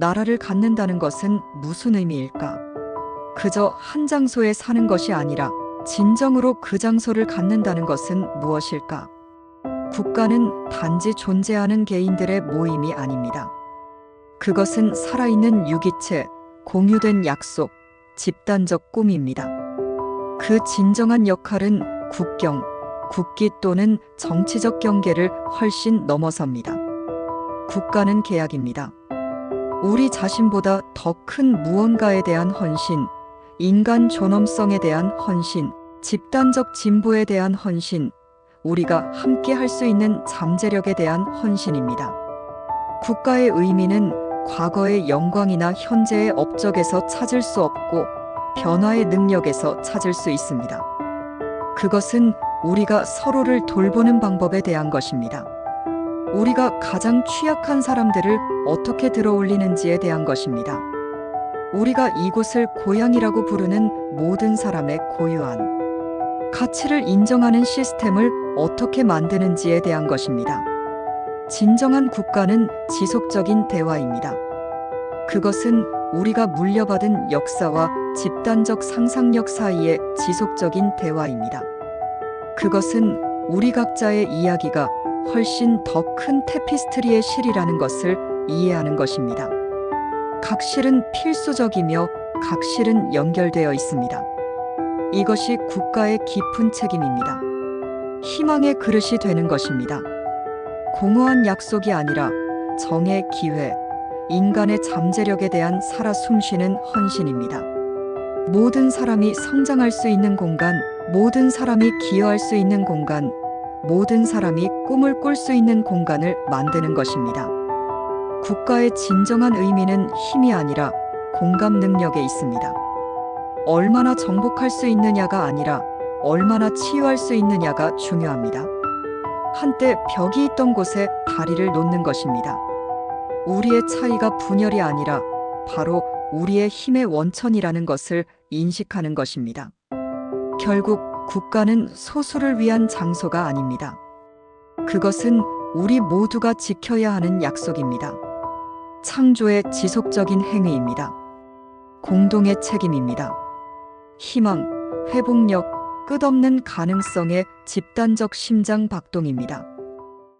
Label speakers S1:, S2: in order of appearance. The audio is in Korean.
S1: 나라를 갖는다는 것은 무슨 의미일까? 그저 한 장소에 사는 것이 아니라 진정으로 그 장소를 갖는다는 것은 무엇일까? 국가는 단지 존재하는 개인들의 모임이 아닙니다. 그것은 살아있는 유기체, 공유된 약속, 집단적 꿈입니다. 그 진정한 역할은 국경, 국기 또는 정치적 경계를 훨씬 넘어섭니다. 국가는 계약입니다. 우리 자신보다 더 큰 무언가에 대한 헌신, 인간 존엄성에 대한 헌신, 집단적 진보에 대한 헌신, 우리가 함께 할 수 있는 잠재력에 대한 헌신입니다. 국가의 의미는 과거의 영광이나 현재의 업적에서 찾을 수 없고 변화의 능력에서 찾을 수 있습니다. 그것은 우리가 서로를 돌보는 방법에 대한 것입니다. 우리가 가장 취약한 사람들을 어떻게 들어올리는지에 대한 것입니다. 우리가 이곳을 고향이라고 부르는 모든 사람의 고유한 가치를 인정하는 시스템을 어떻게 만드는지에 대한 것입니다. 진정한 국가는 지속적인 대화입니다. 그것은 우리가 물려받은 역사와 집단적 상상력 사이의 지속적인 대화입니다. 그것은 우리 각자의 이야기가 훨씬 더 큰 테피스트리의 실이라는 것을 이해하는 것입니다. 각 실은 필수적이며 각 실은 연결되어 있습니다. 이것이 국가의 깊은 책임입니다. 희망의 그릇이 되는 것입니다. 공허한 약속이 아니라 정의 기회, 인간의 잠재력에 대한 살아 숨쉬는 헌신입니다. 모든 사람이 성장할 수 있는 공간, 모든 사람이 기여할 수 있는 공간, 모든 사람이 꿈을 꿀 수 있는 공간을 만드는 것입니다. 국가의 진정한 의미는 힘이 아니라 공감 능력에 있습니다. 얼마나 정복할 수 있느냐가 아니라 얼마나 치유할 수 있느냐가 중요합니다. 한때 벽이 있던 곳에 다리를 놓는 것입니다. 우리의 차이가 분열이 아니라 바로 우리의 힘의 원천이라는 것을 인식하는 것입니다. 결국 국가는 소수를 위한 장소가 아닙니다. 그것은 우리 모두가 지켜야 하는 약속입니다. 창조의 지속적인 행위입니다. 공동의 책임입니다. 희망, 회복력, 끝없는 가능성의 집단적 심장 박동입니다.